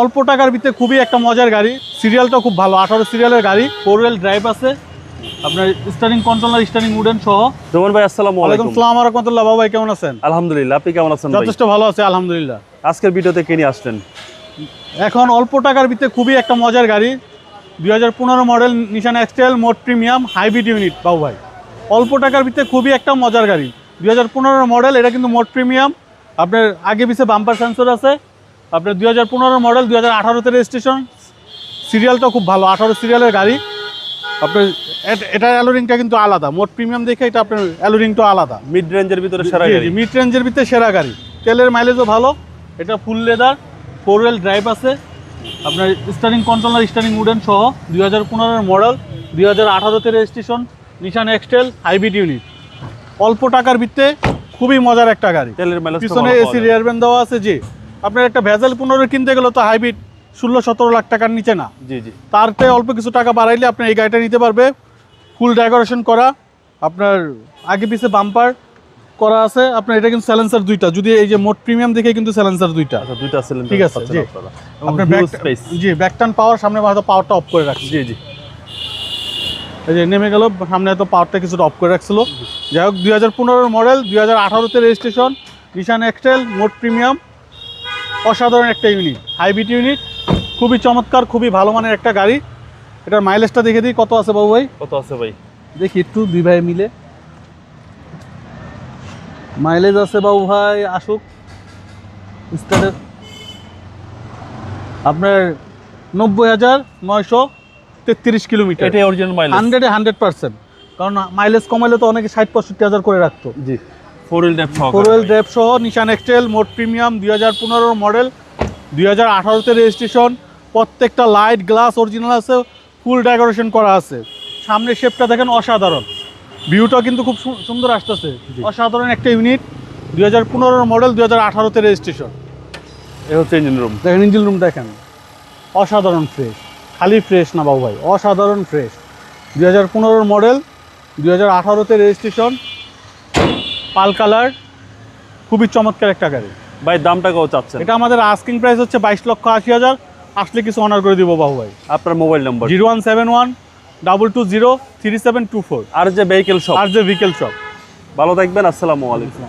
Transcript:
অল্প টাকার ভিতরে খুবই একটা মজার গাড়ি। সিরিয়ালটা খুব ভালো। আঠারো সিরিয়ালের গাড়ি ফোর হুইল ড্রাইভ আছে। আপনার স্টারিং কন্ট্রোলার স্টারিং উডেন সহ। জোমান ভাই আসসালামু আলাইকুম। সালাম রহমতুল্লাহ। বাবা ভাই কেমন আছেন? আলহামদুলিল্লাহ আপনি কেমন আছেন ভাই? যথেষ্ট ভালো আছে আলহামদুলিল্লাহ। আজকের ভিডিওতে কে নিয়ে আসলেন? এখন অল্প টাকার ভিতরে খুবই একটা মজার গাড়ি। দুই হাজার পনেরো মডেল নিশান এক্সটেল মোট প্রিমিয়াম হাইব্রিড ইউনিট বাবু ভাই। অল্প টাকার ভিতরে খুবই একটা মজার গাড়ি। দুই হাজার পনেরো মডেল এটা কিন্তু মোট প্রিমিয়াম। আপনার আগে পিছে বাম্পার সেন্সর আছে। আপনার দুই হাজার পনেরো মডেল দুই হাজার আঠারোতে রেজিস্ট্রেশন সিরিয়ালটা খুব ভালো আঠারো সিরিয়ালের গাড়ি। আপনার এট- এটার অ্যালোরিংটা কিন্তু আলাদা। মোট প্রিমিয়াম দেখে এটা আপনার অ্যালোরিংটা আলাদা। মিড রেঞ্জের ভিতরে সেরা গাড়ি। মিড রেঞ্জের ভিতরে সেরা গাড়ি। তেলের মাইলেজও ভালো এটা full leather four wheel drive আছে। আপনার স্টারিং কন্ট্রোলার স্টারিং উডেন সহ দুই হাজার পনেরোর মডেল দুই হাজার আঠারোতে registration Nissan X-Trail hybrid unit অল্প টাকার ভিত্তে খুবই মজার একটা গাড়ি। তেলের মাইলেজ পিছনে এসি রিয়ার ব্যান্ড দেওয়া আছে যে আপনার একটা ভেজাল পনেরো কিনতে গেলে তো হাইব্রিড ষোলো সতেরো লাখ টাকার নিচে না। জি জি। তারতে অল্প কিছু টাকা বাড়াইলে আপনি এই গাড়িটা নিতে পারবে। ফুল ডেকোরেশন করা আপনার আগে পিছে বাম্পার করা আছে। আপনার এটা কিন্তু স্যালেন্সার দুইটা। যদি এই যে মোট প্রিমিয়াম দেখে কিন্তু স্যালেন্সার দুইটা। আচ্ছা দুইটা সিলিন্ডার ঠিক আছে, জি। আপনার। ব্যাক ব্যাক স্পেস জি ব্যাকটান পাওয়ার সামনে হয়তো পাওয়ারটা অফ করে রাখছে। জি জি। এই যে নেমে গেল সামনে হয়তো পাওয়ারটা কিছুটা অফ করে রাখছিল। যাই হোক দুই হাজার পনেরোর মডেল দুই হাজার আঠারোতে রেজিস্ট্রেশন নিশান এক্সটেল মোট প্রিমিয়াম অসাধারণ একটা ইউনিট হাইব্রিড ইউনিট খুবই চমৎকার খুবই ভালো মানের একটা গাড়ি। এটার মাইলেজটা দেখে দিই কত আছে বাবু ভাই? কত আছে ভাই? দেখি একটু দুই ভাই মিলে। মাইলেজ আছে বাবু ভাই আসুক। স্টারের আপনার নব্বই হাজার নয়শো তেত্রিশ কিলোমিটার। এটাই অরিজিনাল মাইলেজ হান্ড্রেডে হান্ড্রেড পার্সেন্ট কারণ মাইলেজ কমাইলে তো অনেকে ষাট পঁয়ষট্টি হাজার করে রাখতো। জি। ফোর হুইল ড্রাইভ সহ ফোর হুইল ড্রাইভ সহ নিশান এক্সটেল মোট প্রিমিয়াম দুই হাজার পনেরোর মডেল দুই হাজার আঠারোতে রেজিস্ট্রেশন প্রত্যেকটা লাইট গ্লাস অরিজিনাল আছে ফুল ডেকোরেশন করা আছে। সামনের শেপটা দেখেন অসাধারণ। ভিউটা কিন্তু খুব সুন্দর আসতেছে। অসাধারণ একটা ইউনিট দুই হাজার পনেরোর মডেল দুই হাজার আঠারোতে রেজিস্ট্রেশন এ হচ্ছে ইঞ্জিন রুম দেখেন ইঞ্জিন রুম দেখেন। অসাধারণ ফ্রেশ খালি ফ্রেশ না বাবু ভাই অসাধারণ ফ্রেশ দুই হাজার পনেরোর মডেল দুই হাজার আঠারোতে রেজিস্ট্রেশন পাল কালার খুবই চমৎকার একটা গাড়ি। ভাই দামটা কত চাচ্ছেন? এটা আমাদের আস্কিং প্রাইস হচ্ছে বাইশ লক্ষ আশি হাজার। আসলে কিছু অনার করে দিব বাবু ভাই। আপনার mobile number zero one seven one double two zero three seven two four আর যে ভেহিকেল শপ আর যে ভেহিকেল শপ ভালো থাকবেন আসসালামু আলাইকুম।